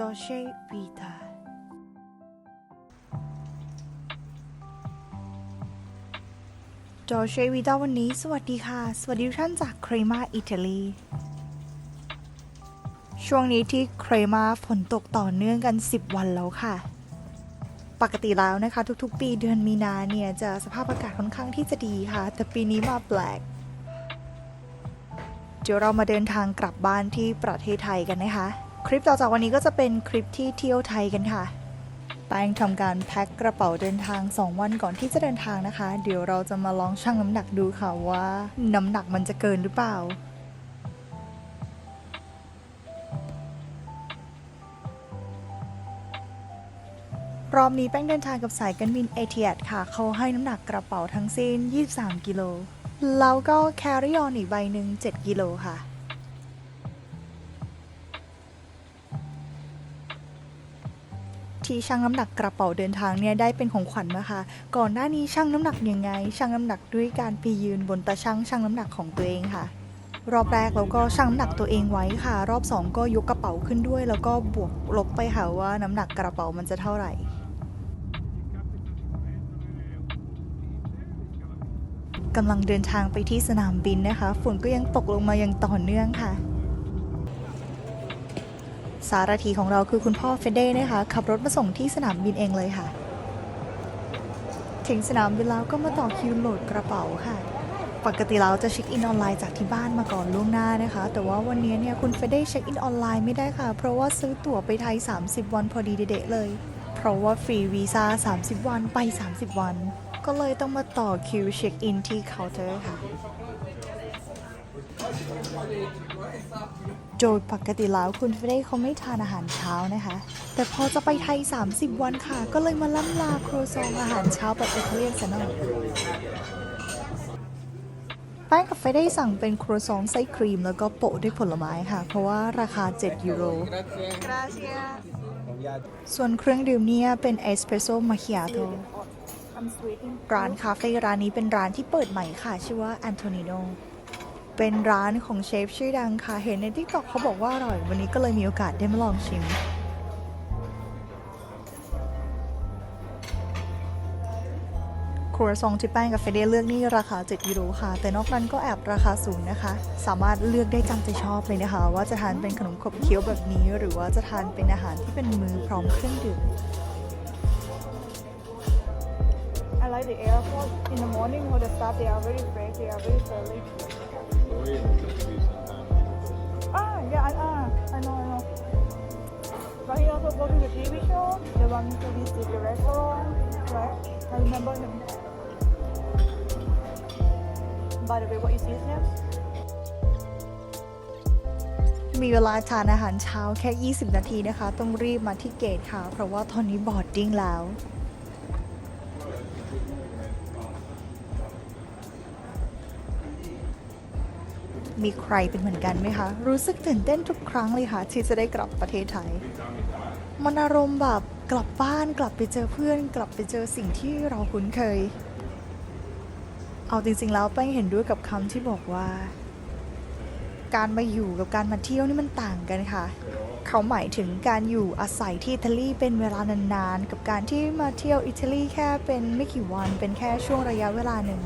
จอเชวีตา จอเชวีตาวันนี้ สวัสดีค่ะ สวัสดีท่านจากเครมาอิตาลี ช่วงนี้ที่เครมาฝนตกต่อเนื่องกัน 10 วันแล้วค่ะ ปกติแล้วนะคะ ทุกๆ ปีเดือนมีนาเนี่ย จะสภาพอากาศค่อนข้างที่จะดีค่ะ แต่ปีนี้มาแปลก เดี๋ยวเรามาเดินทางกลับบ้านที่ประเทศไทยกันนะคะ คลิปต่อจากวันนี้ก็จะเป็นคลิปที่เที่ยวไทยกันค่ะแป้งทำการแพ็คกระเป๋าเดินทาง 2 วันก่อนที่จะเดินทางนะคะ เดี๋ยวเราจะมาลองชั่งน้ำหนักดูค่ะว่าน้ำหนักมันจะเกินหรือเปล่า รอบนี้แป้งเดินทางกับสายการบินเอเทียค่ะ เขาให้น้ำหนักกระเป๋าทั้งสิ้น 23 กิโล แล้วก็แคริออนอีกใบหนึ่ง7 กิโลค่ะ ที่ชั่งน้ำหนักกระเป๋าเดินทางเนี่ยได้เป็นของขวัญมาค่ะก่อนหน้านี้ชั่งน้ำหนักยังไง ชั่งน้ำหนักด้วยการไปยืนบนตาชั่งชั่งน้ำหนักของตัวเองค่ะ รอบแรกเราก็ชั่งน้ำหนักตัวเองไว้ค่ะ รอบสองก็ยกกระเป๋าขึ้นด้วย แล้วก็บวกลบไปค่ะว่าน้ำหนักกระเป๋ามันจะเท่าไหร่กำลังเดินทางไปที่สนามบินนะคะ ฝนก็ยังตกลงมาอย่างต่อเนื่องค่ะ สารถีของเราคือคุณพ่อเฟเด้นะคะขับรถมาส่งที่สนามบินเองเลยค่ะ ถึงสนามบินแล้วก็มาต่อคิวโหลดกระเป๋าค่ะ ปกติเราจะเช็คอินออนไลน์จากที่บ้านมาก่อนล่วงหน้านะคะ แต่ว่าวันนี้เนี่ยคุณเฟเด้เช็คอินออนไลน์ไม่ได้ค่ะ เพราะว่าซื้อตั๋วไปไทย 30 วันพอดีเดะๆเลย เพราะว่าฟรีวีซ่า30 วันไป 30 วัน ก็เลยต้องมาต่อคิวเช็คอินที่เคาน์เตอร์ค่ะ โดยปกติแล้วคุณเฟรเดเขาไม่ทานอาหารเช้านะคะ แต่พอจะไปไทย 30 วันค่ะ ก็เลยมาล่ำลาครัวซองอาหารเช้าแบบอิตาเลียนซะหน่อยแป้งกับเฟรเดสั่งเป็นครัวซองไส้ครีมแล้วก็โปะด้วยผลไม้ค่ะ เพราะว่าราคา 7 ยูโร ส่วนเครื่องดื่มเนี่ยเป็นเอสเปรสโซ่มาคิอาโตร้านคาเฟ่ร้านนี้เป็นร้านที่เปิดใหม่ค่ะ ชื่อว่า Antonino เป็นร้านของเชฟชื่อดังค่ะ เห็นใน TikTok เขาบอกว่าอร่อย วันนี้ก็เลยมีโอกาสได้มาลองชิม ครัวซองที่แป้งกับเฟเดเลือกนี่ราคา 7 ยูโรค่ะ แต่นอกนั้นก็แอบราคาสูงนะคะ สามารถเลือกได้จำใจชอบเลยนะคะ ว่าจะทานเป็นขนมขบเคี้ยวแบบนี้ หรือว่าจะทานเป็นอาหารที่เป็นมือพร้อมเครื่องดื่ม I like the airport in the morning for the staff. They are very fresh. They are very friendly. Ah, yeah, I, ah, I know, I know. But he also go to the TV show. They want to visit the restaurant. Right? I remember him. By the way, what is his name? มีเวลาทานอาหารเช้าแค่ 20 นาทีนะคะ ต้องรีบมาที่เกตค่ะ เพราะว่าตอนนี้บอร์ดดิ้งแล้ว มีใครเป็นเหมือนกันไหมคะ รู้สึกตื่นเต้นทุกครั้งเลยค่ะ ที่จะได้กลับประเทศไทย มันอารมณ์แบบกลับบ้านกลับไปเจอเพื่อน กลับไปเจอสิ่งที่เราคุ้นเคย เอาจริงๆแล้วแป้งเห็นด้วยกับคำที่บอกว่า การมาอยู่กับการมาเที่ยวนี่มันต่างกันค่ะ เขาหมายถึงการอยู่อาศัยที่อิตาลีเป็นเวลานานๆกับการที่มาเที่ยวอิตาลีแค่เป็นไม่กี่วันเป็นแค่ช่วงระยะเวลาหนึ่ง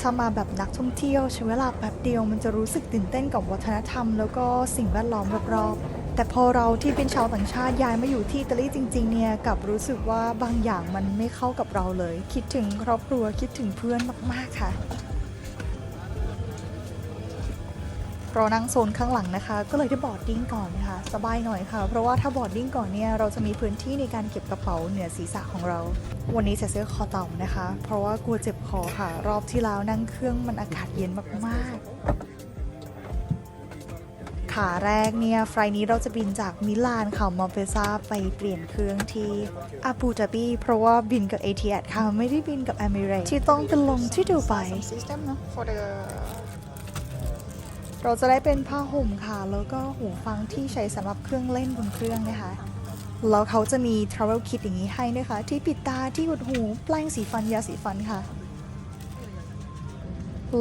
ถ้ามาแบบนักท่องเที่ยวใช้เวลาแป๊บเดียวมันจะรู้สึกตื่นเต้นกับวัฒนธรรม แล้วก็สิ่งแวดล้อมรอบๆ แต่พอเราที่เป็นชาวต่างชาติย้ายมาอยู่ที่อิตาลีจริง ๆ เนี่ยกับรู้สึกว่าบางอย่างมันไม่เข้ากับเราเลย คิดถึงครอบครัวคิดถึงเพื่อนมากๆค่ะ เรานั่งโซนข้างหลังนะคะ ก็เลยได้บอร์ดดิ้งก่อนค่ะ สบายหน่อยค่ะ เพราะว่าถ้าบอร์ดดิ้งก่อนเนี่ยเราจะมีพื้นที่ในการเก็บกระเป๋าเหนือศีรษะของเรา วันนี้ใส่เสื้อคอต่านะคะ เพราะว่ากลัวเจ็บคอค่ะ รอบที่แล้วนั่งเครื่องมันอากาศเย็นมากๆ ขาแรกเนี่ยไฟล์นี้เราจะบินจากมิลานค่ะมอเปซาไปเปลี่ยนเครื่องที่อาบูดาบีเพราะว่าบินกับเอ i a d ค่ะไม่ได้บินกับ e m i r a t e s ที่ต้องเป็นลงที่ดูไบ เราจะได้เป็นผ้าห่มค่ะ แล้วก็หูฟังที่ใช้สำหรับเครื่องเล่นบนเครื่องนะคะ แล้วเขาจะมี travel kit อย่างนี้ให้นะคะ ที่ปิดตา ที่อุดหู แปรงสีฟัน ยาสีฟันค่ะ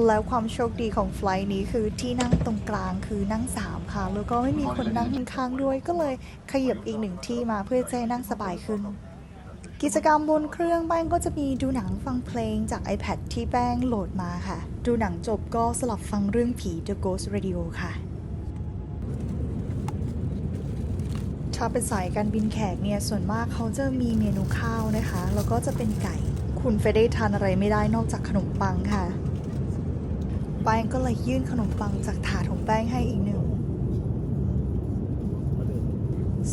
แล้วความโชคดีของไฟล์นี้คือที่นั่งตรงกลางคือนั่ง 3 ค่ะ แล้วก็ไม่มีคนนั่งข้างด้วย ก็เลยขยับอีกหนึ่งที่มาเพื่อจะนั่งสบายขึ้น กิจกรรมบนเครื่องแป้งก็จะมีดูหนังฟังเพลงจาก iPad ที่แป้งโหลดมาค่ะ ดูหนังจบก็สลับฟังเรื่องผี The Ghost Radio ค่ะ ถ้าเป็นสายการบินแขกเนี่ย ส่วนมากเขาจะมีเมนูข้าวนะคะ แล้วก็จะเป็นไก่ คุณเฟได้ทานอะไรไม่ได้นอกจากขนมปังค่ะ แป้งก็เลยยื่นขนมปังจากถาดของแป้งให้อีกหนึ่ง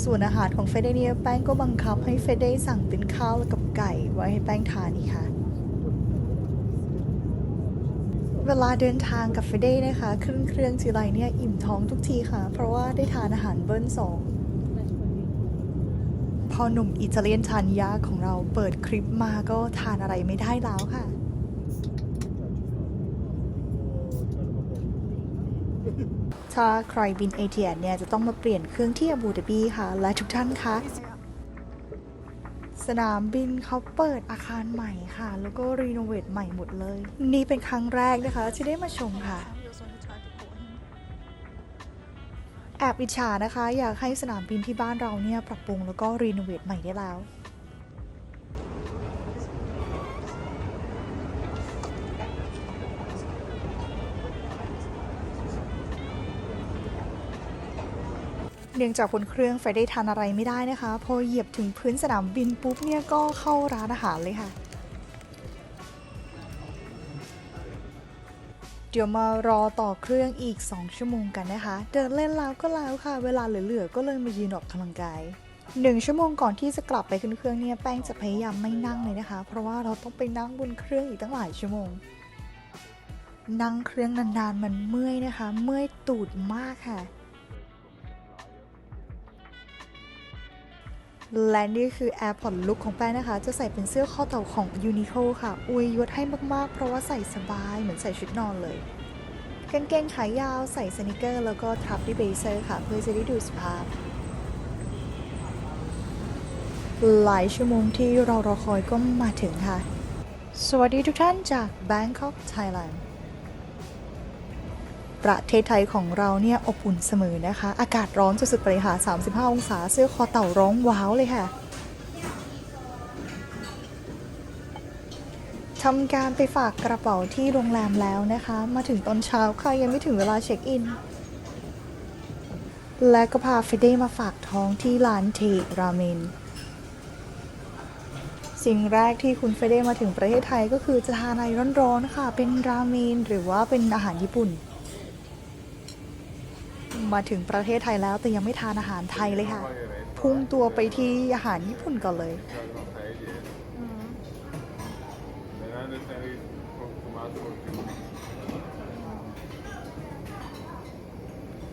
ส่วนอาหารของเฟเดเนี่ยแป้งก็บังคับให้เฟเดสั่งเป็นข้าวกับไก่ไว้ให้แป้งทานนี่ค่ะ เวลาเดินทางกับเฟเดนะคะขึ้นเครื่องทีไรเนี่ยอิ่มท้องทุกทีค่ะ เพราะว่าได้ทานอาหารเบิ้ลสองพอหนุ่มอิตาเลียนทานยาของเราเปิดคลิปมาก็ทานอะไรไม่ได้แล้วค่ะ ถ้าใครบินเอเทียเนี่ย จะต้องมาเปลี่ยนเครื่องที่อาบูดาบีค่ะ และทุกท่านคะสนามบินเขาเปิดอาคารใหม่ค่ะ แล้วก็รีโนเวทใหม่หมดเลย นี่เป็นครั้งแรกนะคะที่ได้มาชมค่ะ แอบอิจฉานะคะ อยากให้สนามบินที่บ้านเราเนี่ย ปรับปรุงแล้วก็รีโนเวทใหม่ได้แล้ว เนื่องจากบนเครื่องไฟได้ทานอะไรไม่ได้นะคะ พอเหยียบถึงพื้นสนามบินปุ๊บเนี่ยก็เข้าร้านอาหารเลยค่ะ เดี๋ยวมารอต่อเครื่องอีก 2 ชั่วโมงกันนะคะ เดินเล่นแล้วก็แล้วค่ะ เวลาเหลือๆก็เลยมายืนออกกำลังกายหนึ่งชั่วโมงก่อนที่จะกลับไปขึ้นเครื่องเนี่ยแป้งจะพยายามไม่นั่งเลยนะคะ เพราะว่าเราต้องไปนั่งบนเครื่องอีกตั้งหลายชั่วโมง นั่งเครื่องนานๆมันเมื่อยนะคะ เมื่อยตูดมากค่ะ และนี่คือ AirPod Look ของแป้งนะคะ จะใส่เป็นเสื้อข้อเต่าของ Uniqlo ค่ะ อวยยศให้มากๆ เพราะว่าใส่สบายเหมือนใส่ชุดนอนเลยกางเกงขายาวใส่สนิเกอร์ แล้วก็ทับด้วยเบเซอร์ค่ะ เพื่อจะได้ดูสุภาพ หลายชั่วโมงที่เรารอคอยก็มาถึงค่ะ สวัสดีทุกท่านจาก Bangkok Thailand ประเทศไทยของเราเนี่ยอบอุ่นเสมอนะคะ อากาศร้อนสุดๆไปเลยค่ะ 35 องศาเสื้อคอเต่าร้องว้าวเลยค่ะทำการไปฝากกระเป๋าที่โรงแรมแล้วนะคะ มาถึงตอนเช้าค่ะยังไม่ถึงเวลาเช็คอิน และก็พาเฟเดมาฝากท้องที่ร้านเทราเมนสิ่งแรกที่คุณเฟเดมาถึงประเทศไทยก็คือจะทานอะไรร้อนๆค่ะ เป็นราเมนหรือว่าเป็นอาหารญี่ปุ่น มาถึงประเทศไทยแล้วแต่ยังไม่ทานอาหารไทยเลยค่ะ พุ่งตัวไปที่อาหารญี่ปุ่นก่อนเลย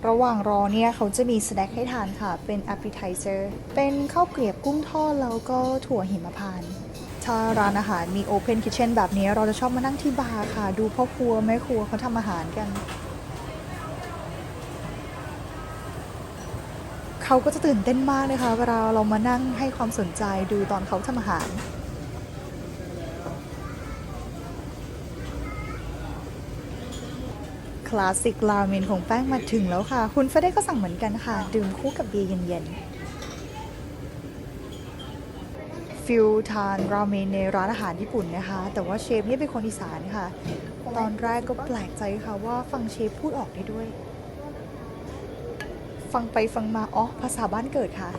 ระหว่างรอเนี่ยเขาจะมีสแน็คให้ทานค่ะ เป็น appetizer เป็นข้าวเกรียบกุ้งทอดแล้วก็ถั่วหิมพานต์ถ้าร้านอาหารมี open kitchen แบบนี้ เราจะชอบมานั่งที่บาร์ค่ะ ดูพ่อครัวแม่ครัวเขาทำอาหารกัน เขาก็จะตื่นเต้นมากนะคะ เวลาเรามานั่งให้ความสนใจดูตอนเขาทำอาหารคลาสสิกราเมนของแป้งมาถึงแล้วค่ะ คุณเฟเด้ก็สั่งเหมือนกันค่ะ ดื่มคู่กับเบียร์เย็นๆฟิลทานราเมนในร้านอาหารญี่ปุ่นนะคะ แต่ว่าเชฟนี่เป็นคนอีสานค่ะ ตอนแรกก็แปลกใจค่ะว่าฟังเชฟพูดออกได้ด้วย ฟังไปฟังมาอ๋อภาษาบ้านเกิดค่ะ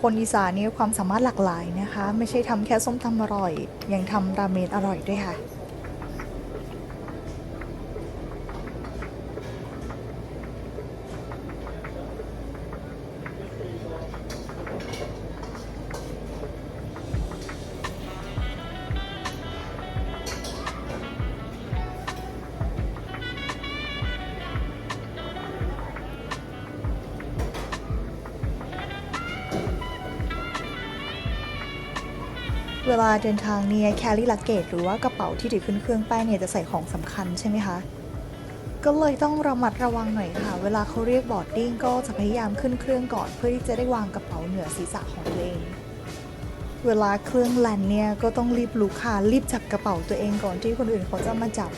คนอีสานนี่ความสามารถหลากหลายนะคะ ไม่ใช่ทำแค่ส้มตำอร่อย ยังทำราเมนอร่อยด้วยค่ะ เวลาเดินทางเนี่ยแคลรี่ลักเกจหรือว่ากระเป๋าที่ถือขึ้นเครื่องไปเนี่ยจะใส่ของสำคัญใช่ไหมคะ ก็เลยต้องระมัดระวังหน่อยค่ะ เวลาเขาเรียกบอร์ดดิ้งก็จะพยายามขึ้นเครื่องก่อน เพื่อที่จะได้วางกระเป๋าเหนือศีรษะของตัวเอง เวลาเครื่องแลนด์เนี่ยก็ต้องรีบลุกค่ะรีบจับกระเป๋าตัวเองก่อนที่คนอื่นเขาจะมาจับ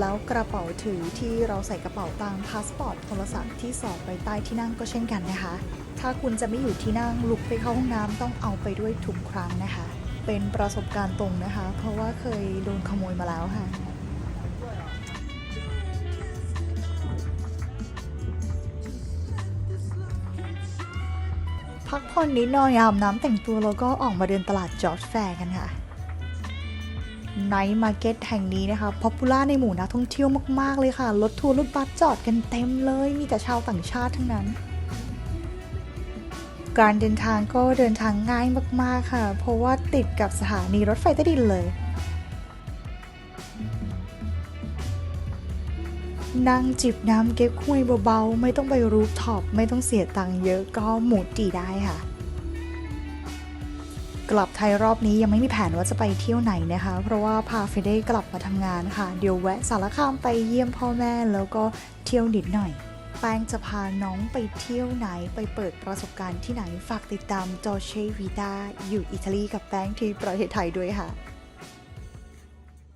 แล้วกระเป๋าถือที่เราใส่กระเป๋าตังค์พาสปอร์ตโทรศัพท์ที่สอดไว้ใต้ที่นั่งก็เช่นกันนะคะ ถ้าคุณจะไม่อยู่ที่นั่งลุกไปเข้าห้องน้ำต้องเอาไปด้วยทุกครั้งนะคะ เป็นประสบการณ์ตรงนะคะ เพราะว่าเคยโดนขโมยมาแล้วค่ะพักผ่อนนิดหน่อยอาบน้ำแต่งตัวแล้วก็ออกมาเดินตลาดจอร์จแฟร์กันค่ะ ไนท์มาร์เก็ตแห่งนี้นะคะพ o p ปูล่าในหมู่นักท่องเที่ยวมาก ๆ เลยค่ะ รถทัวร์รถบัสจอดกันเต็มเลย มีแต่ชาวต่างชาติทั้งนั้น การเดินทางก็เดินทางง่ายมาก ๆ ค่ะ เพราะว่าติดกับสถานีรถไฟใต้ดินเลยนั่งจิบน้ำเก๊กฮวยเบาๆ ไม่ต้องไปรูฟท็อป ไม่ต้องเสียตังค์เยอะก็หมูดีได้ค่ะ กลับไทยรอบนี้ยังไม่มีแผนว่าจะไปเที่ยวไหนนะคะ เพราะว่าพาเฟเด้กลับมาทำงานค่ะ เดี๋ยวแวะสารคามไปเยี่ยมพ่อแม่แล้วก็เที่ยวนิดหน่อย แป้งจะพาน้องไปเที่ยวไหนไปเปิดประสบการณ์ที่ไหนฝากติดตามจอเชวิตาอยู่อิตาลีกับแป้งที่ประเทศไทยด้วยค่ะ